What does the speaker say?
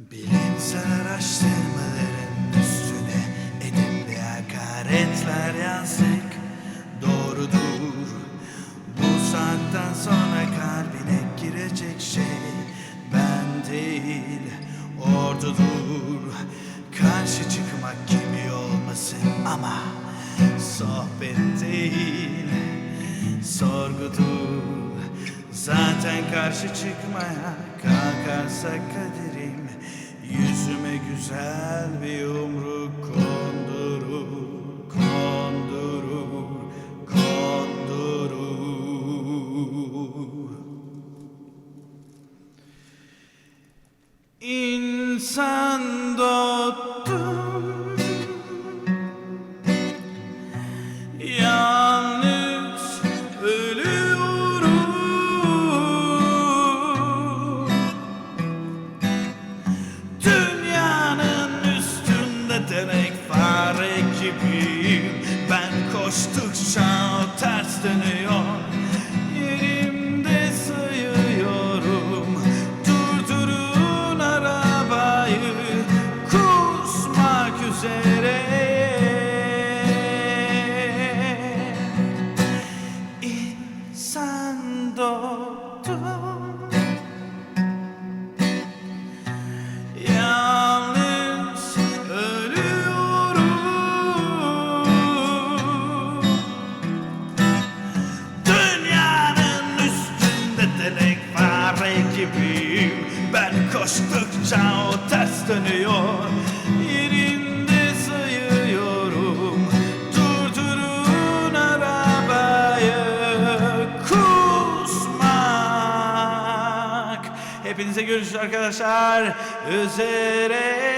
Bilimsel araştırmaların üstüne edimli hakaretler yazdık. Doğrudur. Bu saatten sonra kalbine girecek şey Ben değil ordudur. Karşı çıkmak kimi olmasın ama Sohbet değil sorgudur. Zaten karşı çıkmaya kalkarsak kaderim Yüzüme güzel bir yumruk kondurur Kondurur, kondurur. İnsan doğdum Yalnız gibiyim. Ben koştukça o ters dönüyor. Yerimde sayıyorum Durdurun arabayı. Kusmak üzere. İnsan doğdum gibiyim. Ben koştukça o ters dönüyor. Yerinde sayıyorum Durdurun arabayı. Kusmak. Hepinize görüşürüz arkadaşlar. Üzere